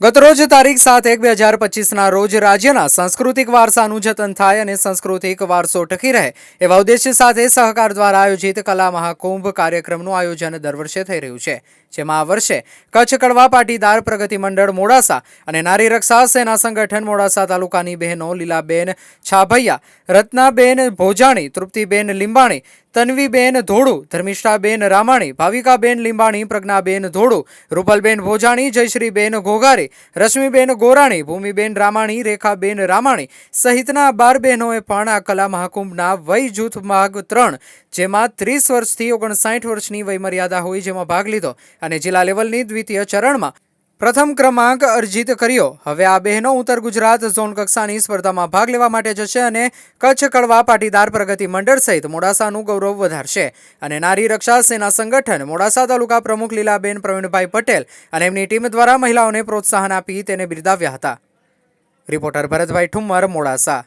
ગતરોજ તારીખ સાત એક બે હજાર પચીસના રોજ રાજ્યના સાંસ્કૃતિક વારસાનું જતન થાય અને સાંસ્કૃતિક વારસો ટકી રહે એવા ઉદ્દેશ્ય સાથે સહકાર દ્વારા આયોજિત કલા મહાકુંભ કાર્યક્રમનું આયોજન દર વર્ષે થઈ રહ્યું છે, જેમાં આ વર્ષે કચ્છ કડવા પાટીદાર પ્રગતિ મંડળ મોડાસા અને નારી રક્ષા સેના સંગઠન મોડાસા તાલુકાની બહેનો લીલાબેન છાભૈયા, રત્નાબેન ભોજાણી, તૃપ્તિબેન લીંબાણી તન્વીબેન ધોળુ, ધર્મિષ્ઠાબેન રામાણી, ભાવિકાબેન લીંબાણી, પ્રજ્ઞાબેન ધોળુ, રૂપલબેન ભોજાણી, જયશ્રીબેન ઘોઘારી, રશ્મિબેન ગોરાણી, ભૂમિબેન રામાણી, રેખાબેન રામાણી સહિતના બાર બહેનોએ પણ આ કલા મહાકુંભના વય જૂથ ભાગ ત્રણ, જેમાં ત્રીસ વર્ષથી ઓગણસાઠ વર્ષની વયમર્યાદા હોય, જેમાં ભાગ લીધો. અને જિલ્લા લેવલની દ્વિતીય ચરણમાં પ્રથમ ક્રમાંક અર્જિત કર્યો. હવે આ બહેનો ઉત્તર ગુજરાત ઝોન કક્ષાની સ્પર્ધામાં ભાગ લેવા માટે જશે અને કચ્છ કડવા પાટીદાર પ્રગતિ મંડળ સહિત મોડાસાનું ગૌરવ વધારશે. અને નારી રક્ષા સેના સંગઠન મોડાસા તાલુકા પ્રમુખ લીલાબેન પ્રવીણભાઈ પટેલ અને એમની ટીમ દ્વારા મહિલાઓને પ્રોત્સાહન આપી તેને બિરદાવ્યા હતા. રિપોર્ટર ભરતભાઈ ઠુમ્મર, મોડાસા.